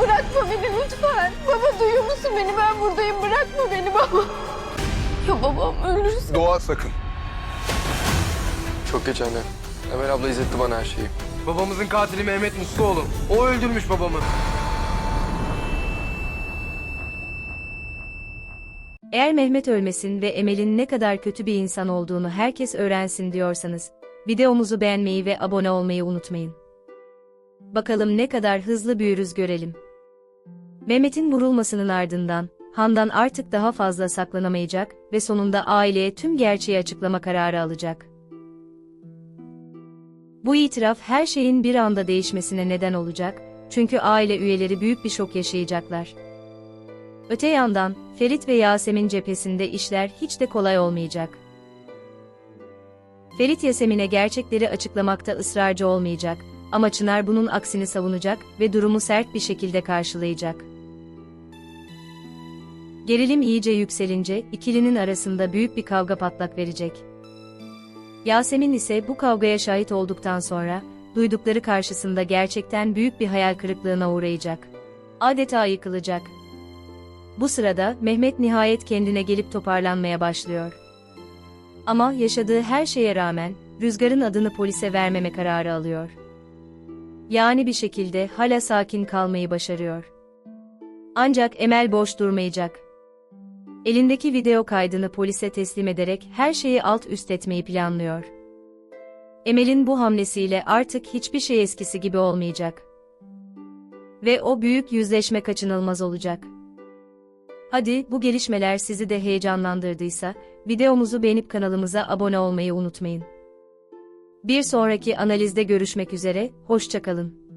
bırakma beni lütfen. Baba duyuyor musun beni? Ben buradayım. Bırakma beni baba. Ya babam ölürse. Doğa sakın. Çok geç anne. Emel abla izletti bana her şeyi. Babamızın katili Mehmet Musluoğlu. O öldürmüş babamı. Eğer Mehmet ölmesin ve Emel'in ne kadar kötü bir insan olduğunu herkes öğrensin diyorsanız, videomuzu beğenmeyi ve abone olmayı unutmayın. Bakalım ne kadar hızlı büyürüz görelim. Mehmet'in vurulmasının ardından, Handan artık daha fazla saklanamayacak ve sonunda aileye tüm gerçeği açıklama kararı alacak. Bu itiraf her şeyin bir anda değişmesine neden olacak, çünkü aile üyeleri büyük bir şok yaşayacaklar. Öte yandan, Ferit ve Yasemin cephesinde işler hiç de kolay olmayacak. Ferit Yasemin'e gerçekleri açıklamakta ısrarcı olmayacak ama Çınar bunun aksini savunacak ve durumu sert bir şekilde karşılayacak. Gerilim iyice yükselince ikilinin arasında büyük bir kavga patlak verecek. Yasemin ise bu kavgaya şahit olduktan sonra, duydukları karşısında gerçekten büyük bir hayal kırıklığına uğrayacak. Adeta yıkılacak. Bu sırada Mehmet nihayet kendine gelip toparlanmaya başlıyor. Ama yaşadığı her şeye rağmen Rüzgar'ın adını polise vermeme kararı alıyor. Yani bir şekilde hala sakin kalmayı başarıyor. Ancak Emel boş durmayacak. Elindeki video kaydını polise teslim ederek her şeyi alt üst etmeyi planlıyor. Emel'in bu hamlesiyle artık hiçbir şey eskisi gibi olmayacak. Ve o büyük yüzleşme kaçınılmaz olacak. Hadi bu gelişmeler sizi de heyecanlandırdıysa, videomuzu beğenip kanalımıza abone olmayı unutmayın. Bir sonraki analizde görüşmek üzere, hoşçakalın.